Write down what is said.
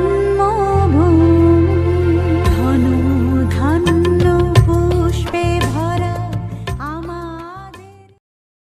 นมอ